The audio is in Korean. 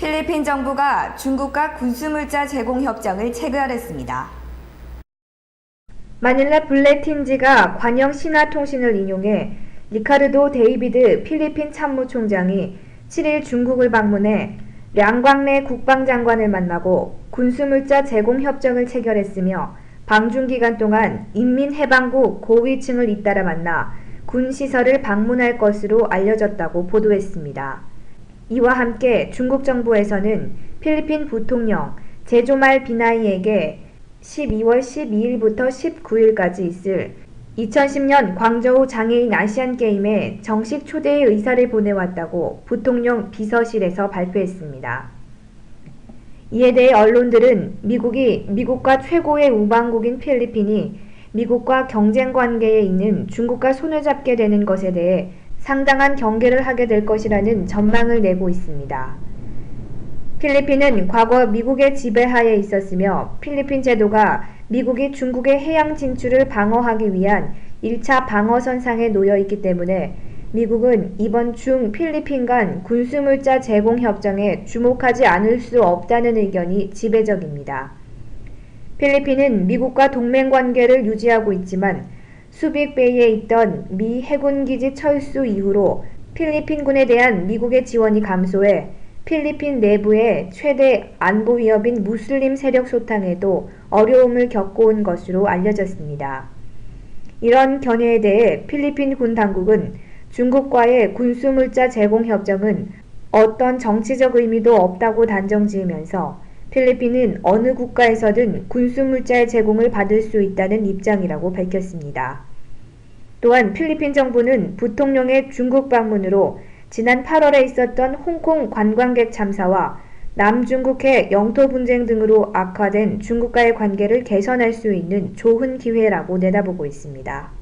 필리핀 정부가 중국과 군수물자 제공 협정을 체결했습니다. 마닐라 블레틴지가 관영 신화통신을 인용해 리카르도 데이비드 필리핀 참모총장이 7일 중국을 방문해 량광래 국방장관을 만나고 군수물자 제공 협정을 체결했으며 방중 기간 동안 인민해방국 고위층을 잇따라 만나 군 시설을 방문할 것으로 알려졌다고 보도했습니다. 이와 함께 중국 정부에서는 필리핀 부통령 제조말 비나이에게 12월 12일부터 19일까지 있을 2010년 광저우 장애인 아시안 게임에 정식 초대의 의사를 보내왔다고 부통령 비서실에서 발표했습니다. 이에 대해 언론들은 미국이 미국과 최고의 우방국인 필리핀이 미국과 경쟁 관계에 있는 중국과 손을 잡게 되는 것에 대해 상당한 경계를 하게 될 것이라는 전망을 내고 있습니다. 필리핀은 과거 미국의 지배하에 있었으며 필리핀 제도가 미국이 중국의 해양 진출을 방어하기 위한 1차 방어선상에 놓여 있기 때문에 미국은 이번 중 필리핀 간 군수물자 제공 협정에 주목하지 않을 수 없다는 의견이 지배적입니다. 필리핀은 미국과 동맹 관계를 유지하고 있지만 수빅 베이에 있던 미 해군 기지 철수 이후로 필리핀군에 대한 미국의 지원이 감소해 필리핀 내부의 최대 안보 위협인 무슬림 세력 소탕에도 어려움을 겪어온 것으로 알려졌습니다. 이런 견해에 대해 필리핀 군 당국은 중국과의 군수물자 제공 협정은 어떤 정치적 의미도 없다고 단정 지으면서 필리핀은 어느 국가에서든 군수물자의 제공을 받을 수 있다는 입장이라고 밝혔습니다. 또한 필리핀 정부는 부통령의 중국 방문으로 지난 8월에 있었던 홍콩 관광객 참사와 남중국해 영토 분쟁 등으로 악화된 중국과의 관계를 개선할 수 있는 좋은 기회라고 내다보고 있습니다.